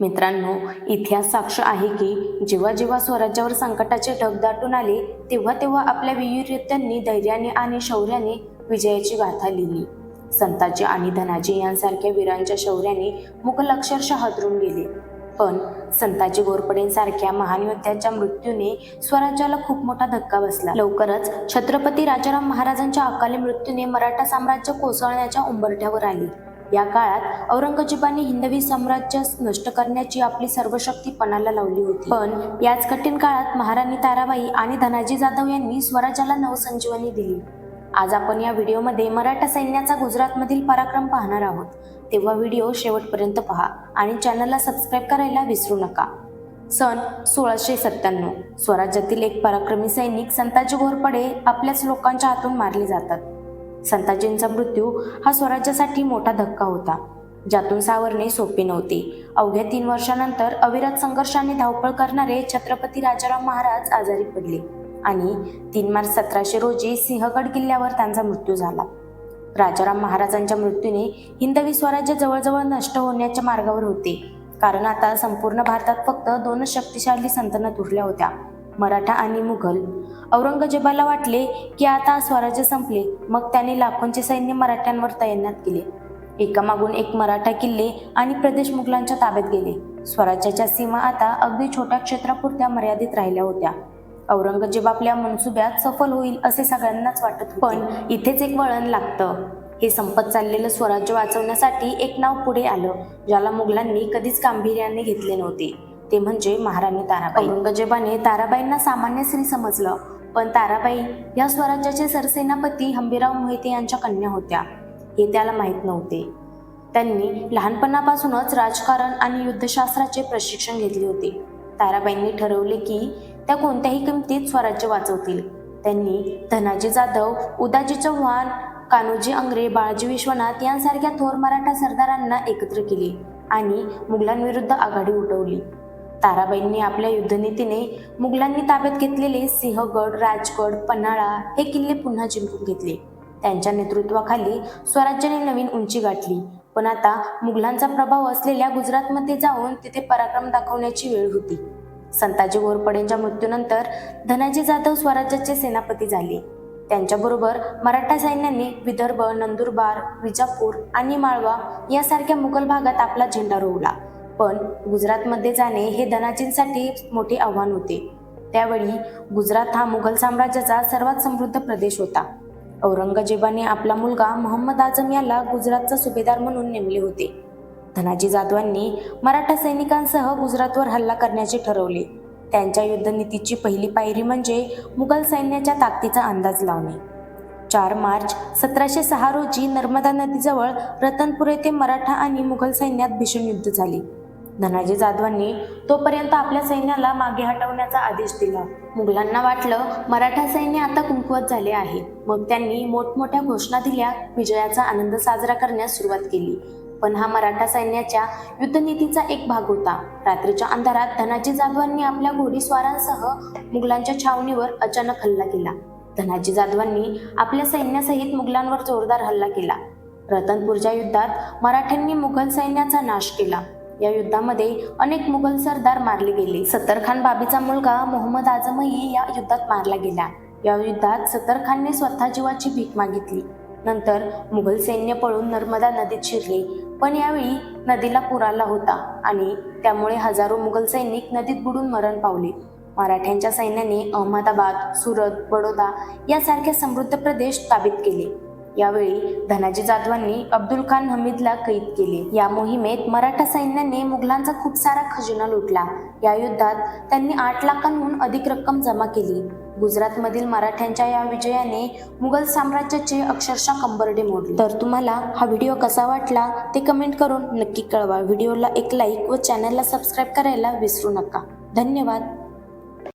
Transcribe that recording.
मित्रांनो इतिहास साक्ष आहे की जेव्हा जेव्हा स्वराज्यावर संकटाचे ढग दाटून आले तेव्हा तेव्हा आपल्या वीर धैर्याने आणि शौर्याने विजयाची गाथा लिहिली. संताजी आणि धनाजी यांसारख्या वीरांच्या शौर्याने मुघल अक्षरशः हादरून गेले. पण संताजी घोरपडेंसारख्या महान योद्ध्याच्या मृत्यूने स्वराज्याला खूप मोठा धक्का बसला. लवकरच छत्रपती राजाराम महाराजांच्या अकाली मृत्यूने मराठा साम्राज्य कोसळण्याच्या उंबरठ्यावर आले. या काळात औरंगजेबाने हिंदवी साम्राज्य नष्ट करण्याची आपली सर्व शक्ती पणाला लावली होती. पण याच कठीण काळात महाराणी ताराबाई आणि धनाजी जाधव यांनी स्वराज्याला नवसंजीवनी दिली. आज आपण या व्हिडिओमध्ये मराठा सैन्याचा गुजरातमधील पराक्रम पाहणार आहोत. तेव्हा व्हिडिओ शेवटपर्यंत पहा आणि चॅनलला सबस्क्राईब करायला विसरू नका. सन सोळाशे सत्त्याण्णव. स्वराज्यातील एक पराक्रमी सैनिक संताजी घोरपडे आपल्याच लोकांच्या हातून मारले जातात. संताजींचा मृत्यू हा स्वराज्यासाठी मोठा धक्का होता. ज्यातून सावरणे सोपे नव्हते. अवघ्या तीन वर्षानंतर अविरत संघर्षाने धावपळ करणारे छत्रपती राजाराम महाराज आजारी पडले आणि तीन मार्च सतराशे रोजी सिंहगड किल्ल्यावर त्यांचा मृत्यू झाला. राजाराम महाराजांच्या मृत्यूने हिंदवी स्वराज्य जवळजवळ नष्ट होण्याच्या मार्गावर होते. कारण आता संपूर्ण भारतात फक्त दोनच शक्तिशाली संतना उरल्या होत्या. मराठा आणि मुघल. औरंगजेबाला वाटले की आता स्वराज्य संपले. मग त्याने लाखोंचे सैन्य मराठ्यांवर तैनात केले. एकामागून एक मराठा किल्ले आणि प्रदेश मुघलांच्या ताब्यात गेले. स्वराज्याच्या सीमा आता अगदी छोट्या क्षेत्रापुरत्या मर्यादित राहिल्या होत्या. औरंगजेब आपल्या मनसुब्यात सफल होईल असे सगळ्यांनाच वाटत पण इथेच एक वळण लागतं. हे संपत चाललेलं स्वराज्य वाचवण्यासाठी एक नाव पुढे आलं ज्याला मुघलांनी कधीच गांभीर्याने घेतले नव्हते. ते म्हणजे महाराणी ताराबाई. औरंगजेबाने ताराबाईंना सामान्य स्त्री समजलं पण ताराबाई या स्वराज्याचे सरसेनापती हंबीराव मोहिते यांच्या कन्या होत्या हे त्याला माहीत नव्हते. त्यांनी लहानपणापासूनच राजकारण आणि युद्धशास्त्राचे प्रशिक्षण घेतले होते. ताराबाईंनी ठरवले की त्या कोणत्याही किमतीत स्वराज्य वाचवतील. त्यांनी धनाजी जाधव उदाजी चव्हाण कान्होजी अंग्रे बाळाजी विश्वनाथ यांसारख्या थोर मराठा सरदारांना एकत्र केले आणि मुघलांविरुद्ध आघाडी उठवली. ताराबाईंनी आपल्या युद्धनीतीने मुघलांनी ताब्यात घेतलेले सिंहगड राजगड पन्हाळा हे किल्ले पुन्हा जिंकून घेतले. त्यांच्या नेतृत्वाखाली स्वराज्याने नवीन उंची गाठली. पण आता मुघलांचा प्रभाव असलेल्या गुजरातमध्ये जाऊन तिथे पराक्रम दाखवण्याची वेळ होती. संताजी घोरपडेंच्या मृत्यूनंतर धनाजी जाधव स्वराज्याचे सेनापती झाले. त्यांच्याबरोबर मराठा सैन्याने विदर्भ नंदुरबार विजापूर आणि माळवा यासारख्या मुघल भागात आपला झेंडा रोवला. पण गुजरातमध्ये जाणे हे धनाजींसाठी मोठे आव्हान होते. त्यावेळी गुजरात हा मुघल साम्राज्याचा सर्वात समृद्ध प्रदेश होता. औरंगजेबाने आपला मुलगा मोहम्मद आझम याला गुजरातचा सुभेदार म्हणून नेमले होते. धनाजी जाधवांनी मराठा सैनिकांसह गुजरातवर हल्ला करण्याचे ठरवले. त्यांच्या युद्धनीतीची पहिली पायरी म्हणजे मुघल सैन्याच्या ताकदीचा अंदाज लावणे. चार मार्च सतराशे सहा रोजी नर्मदा नदीजवळ रतनपूर येथे मराठा आणि मुघल सैन्यात भीषण युद्ध झाले. धनाजी जाधवांनी तोपर्यंत आपल्या सैन्याला मागे हटवण्याचा आदेश दिला. मुघलांना वाटलं मराठा सैन्य आता कुंकवत झाले आहे. मग त्यांनी मोठमोठ्या घोषणा दिल्या विजयाचा आनंद साजरा करण्यास सुरुवात केली. पण हा मराठा सैन्याच्या युद्धनीतीचा एक भाग होता. रात्रीच्या अंधारात धनाजी जाधवांनी आपल्या घोडीस्वारांसह मुघलांच्या छावणीवर अचानक हल्ला केला. धनाजी जाधवांनी आपल्या सैन्यासहित मुघलांवर जोरदार हल्ला केला. रतनपूरच्या युद्धात मराठ्यांनी मुघल सैन्याचा नाश केला. या युद्धामध्ये अनेक मुघल सरदार मारले गेले. सत्तर खान बाबीचा मुलगा मोहम्मद आझमही या युद्धात मारला गेला. या युद्धात सत्तर खानने स्वतः जीवाची भीक मागितली. नंतर मुघल सैन्य पळून नर्मदा नदीत शिरले. पण यावेळी नदीला पूर आला होता आणि त्यामुळे हजारो मुघल सैनिक नदीत बुडून मरण पावले. मराठ्यांच्या सैन्याने अहमदाबाद सुरत बडोदा यासारखे समृद्ध प्रदेश ताब्यात केले. यावेळी धनाजी जाधवांनी अब्दुल खान हमीदला कैद केले. या मोहिमेत मराठा सैन्याने मुघलांचा खूप सारा खजिना लुटला. या युद्धात त्यांनी आठ लाखांहून अधिक रक्कम जमा केली. गुजरातमधील मराठ्यांच्या या विजयाने मुघल साम्राज्याचे अक्षरशः कंबरडे मोडले. तर तुम्हाला हा व्हिडिओ कसा वाटला ते कमेंट करून नक्की कळवा. व्हिडिओला एक लाईक व चॅनलला सबस्क्राईब करायला विसरू नका. धन्यवाद.